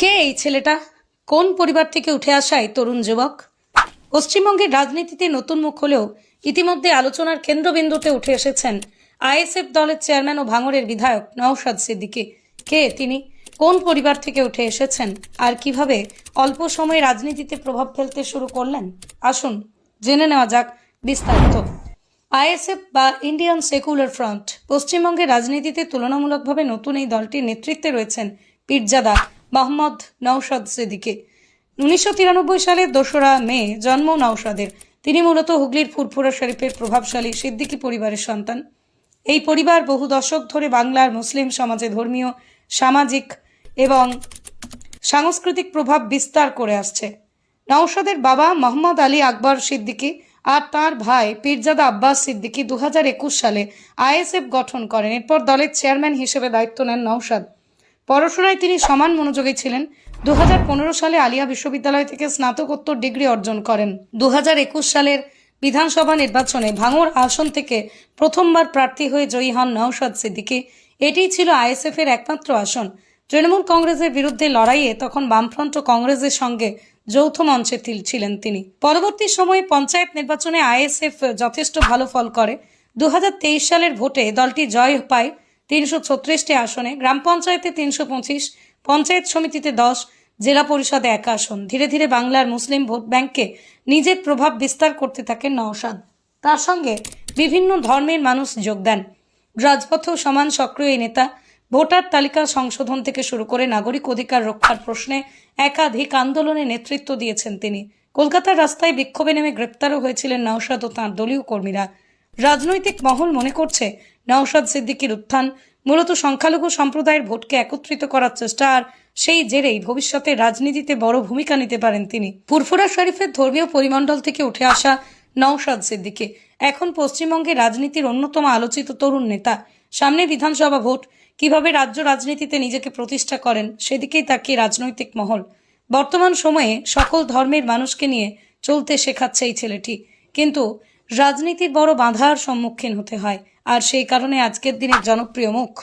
কে এই ছেলেটা? কোন পরিবার থেকে উঠে আসা এই তরুণ যুবক? পশ্চিমবঙ্গের রাজনীতিতে নতুন মুখ হলেও ইতিমধ্যে আলোচনার কেন্দ্রবিন্দুতে উঠে এসেছেন আইএসএফ দলের চেয়ারম্যান ও ভাঙড়ের বিধায়ক নওশাদ সিদ্দিকী। কে তিনি? কোন পরিবার থেকে উঠে এসেছেন? আর কীভাবে অল্প সময়ে রাজনীতিতে প্রভাব ফেলতে শুরু করলেন? আসুন, জেনে নেওয়া যাক বিস্তারিত। আইএসএফ বা ইন্ডিয়ান সেকুলার ফ্রন্ট, পশ্চিমবঙ্গের রাজনীতিতে তুলনামূলকভাবে নতুন এই দলটির নেতৃত্বে রয়েছেন পীরজাদা। মোহাম্মদ নওশাদ সিদ্দিকী। উনিশশো তিরানব্বই সালের দোসরা মে জন্ম নওশাদের। তিনি মূলত হুগলির ফুরফুরা শরীফের প্রভাবশালী সিদ্দিকী পরিবারের সন্তান। এই পরিবার বহু দশক ধরে বাংলার মুসলিম সমাজে ধর্মীয়, সামাজিক এবং সাংস্কৃতিক প্রভাব বিস্তার করে আসছে। নওশাদের বাবা মোহাম্মদ আলী আকবর সিদ্দিকী আর তার ভাই পীরজাদা আব্বাস সিদ্দিকী দু হাজার একুশ সালে আইএসএফ গঠন করেন। এরপর দলের চেয়ারম্যান হিসেবে দায়িত্ব নেন নওশাদ। পড়াশোনায় তিনি সমান মনোযোগী ছিলেন। দু হাজার পনেরো সালে আলিয়া বিশ্ববিদ্যালয় থেকে স্নাতকোত্তর ডিগ্রি অর্জন করেন। দু হাজার একুশ সালের বিধানসভা নির্বাচনে ভাঙড় আসন থেকে প্রথমবার প্রার্থী হয়ে জয়ী হন নওশাদ সিদ্দিকী। এটিই ছিল আইএসএফ এর একমাত্র আসন। তৃণমূল কংগ্রেসের বিরুদ্ধে লড়াইয়ে তখন বামফ্রন্ট কংগ্রেসের সঙ্গে যৌথ মঞ্চে ছিলেন তিনি। পরবর্তী সময়ে পঞ্চায়েত নির্বাচনে আইএসএফ যথেষ্ট ভালো ফল করে। দু হাজার তেইশ সালের ভোটে দলটি জয় পায় তিনশো ছত্রিশটি আসনে, গ্রাম পঞ্চায়েতে তিনশো পঁচিশ, পঞ্চায়েত সমিতিতে দশ, জেলা পরিষদে এক আসন। ধীরে ধীরে বাংলার মুসলিম ভোট ব্যাংকে নিজের প্রভাব বিস্তার করতে থাকেন নওশাদ। তার সঙ্গে বিভিন্ন ধর্মের মানুষ যোগ দেন। রাজপথেও সমান সক্রিয় নেতা ভোটার তালিকা সংশোধন থেকে শুরু করে নাগরিক অধিকার রক্ষার প্রশ্নে একাধিক আন্দোলনে নেতৃত্ব দিয়েছেন তিনি। কলকাতার রাস্তায় বিক্ষোভে নেমে গ্রেপ্তারও হয়েছিলেন নওশাদ ও তাঁর দলীয় কর্মীরা। রাজনৈতিক মহল মনে করছে নওশাদ সিদ্দিকীর উত্থান মূলত সংখ্যালঘু সম্প্রদায়ের ভোটকে একত্রিত করার চেষ্টা আর সেই জেরেই ভবিষ্যতে রাজনীতিতে বড় ভূমিকা নিতে পারেন তিনি। ফুরফুরা শরীফের ধর্মীয় পরিমণ্ডল থেকে উঠে আসা নওশাদ সিদ্দিকী এখন পশ্চিমবঙ্গে রাজনীতির অন্যতম আলোচিত তরুণ নেতা। সামনে বিধানসভা ভোট, কীভাবে রাজ্য রাজনীতিতে নিজেকে প্রতিষ্ঠা করেন সেদিকেই তাকিয়ে রাজনৈতিক মহল। বর্তমান সময়ে সকল ধর্মের মানুষকে নিয়ে চলতে শেখাচ্ছে এই ছেলেটি। কিন্তু রাজনীতির বড় বাধার সম্মুখীন হতে হয়। আর সেই কারণে আজকের দিনের জনপ্রিয় মুখ।